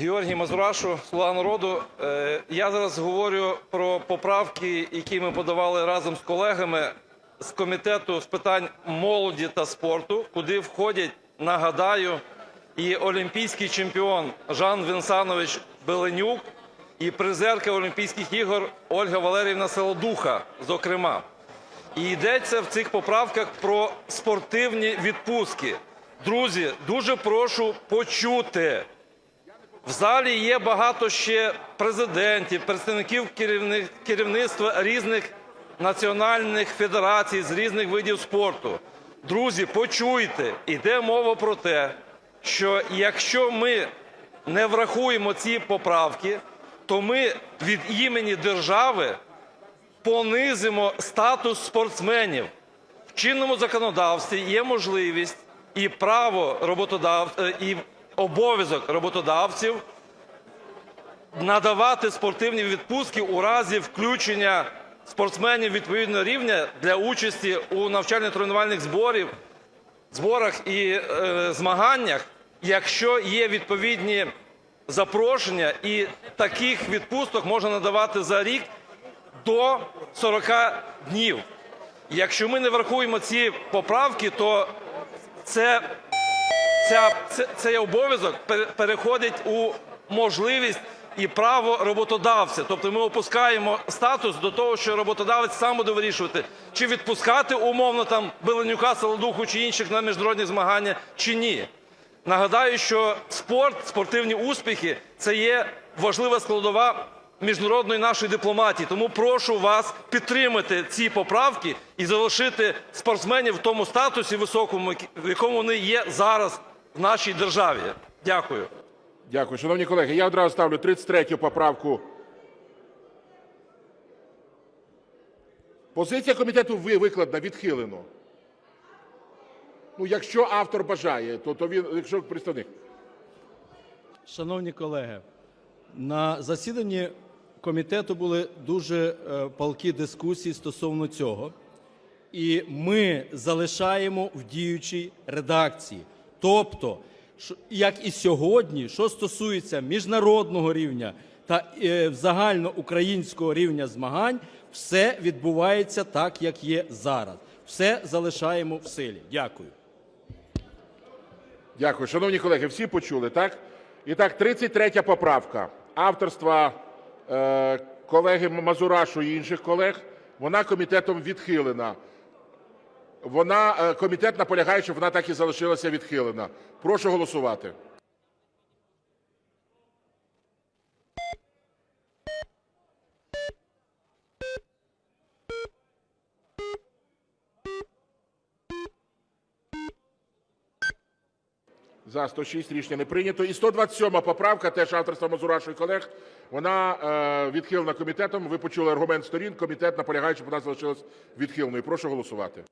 Георгій Мазурашу, «Слуга народу». Е, Я зараз говорю про поправки, які ми подавали разом з колегами з Комітету з питань молоді та спорту, куди входять, нагадаю, і олімпійський чемпіон Жан Вінсанович Беленюк, і призерка Олімпійських ігор Ольга Валеріївна Солодуха, зокрема. І йдеться в цих поправках про спортивні відпустки. Друзі, дуже прошу почути. В залі є багато ще президентів, представників керівни- керівництва різних національних федерацій з різних видів спорту. Друзі, почуйте, йде мова про те, що якщо ми не врахуємо ці поправки, то ми від імені держави понизимо статус спортсменів. В чинному законодавстві є можливість і право роботодав... е, і обов'язок роботодавців надавати спортивні відпустки у разі включення спортсменів відповідного рівня для участі у навчально-тренувальних зборах і е, змаганнях, якщо є відповідні запрошення, і таких відпусток можна надавати за рік до 40 днів. Якщо ми не врахуємо ці поправки, то це, цей обов'язок пере- переходить у можливість і право роботодавця. Тобто ми опускаємо статус до того, що роботодавець сам буде вирішувати, чи відпускати умовно там Беленюка, Солодуху чи інших на міжнародні змагання, чи ні. Нагадаю, що спорт, спортивні успіхи це є важлива складова міжнародної нашої дипломатії. Тому прошу вас підтримати ці поправки і залишити спортсменів в тому статусі високому, в якому вони є зараз в нашій державі. Дякую. Дякую. Шановні колеги, я одразу ставлю 33 поправку. Позиція комітету ви- викладена, відхилено. Ну, якщо автор бажає, то, то він, якщо представник. Шановні колеги, на засіданні комітету були дуже е, палкі дискусії стосовно цього. І ми залишаємо в діючій редакції. Тобто, як і сьогодні, що стосується міжнародного рівня та е, загальноукраїнського рівня змагань, все відбувається так, як є зараз. Все залишаємо в силі. Дякую. Дякую. Шановні колеги, всі почули, так? І так, 33 поправка авторства е, колеги Мазурашу і інших колег. Вона комітетом відхилена. Вона, е, комітет наполягає, щоб вона так і залишилася відхилена. Прошу голосувати. За 106 рішення не прийнято. І 127 поправка, теж авторства Мазурашу і колег. Вона е, відхилена комітетом. Ви почули аргумент сторін. Комітет наполягає, щоб вона залишилась відхиленою. Прошу голосувати.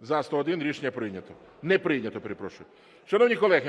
За 101 рішення прийнято. Не прийнято, перепрошую. Шановні колеги,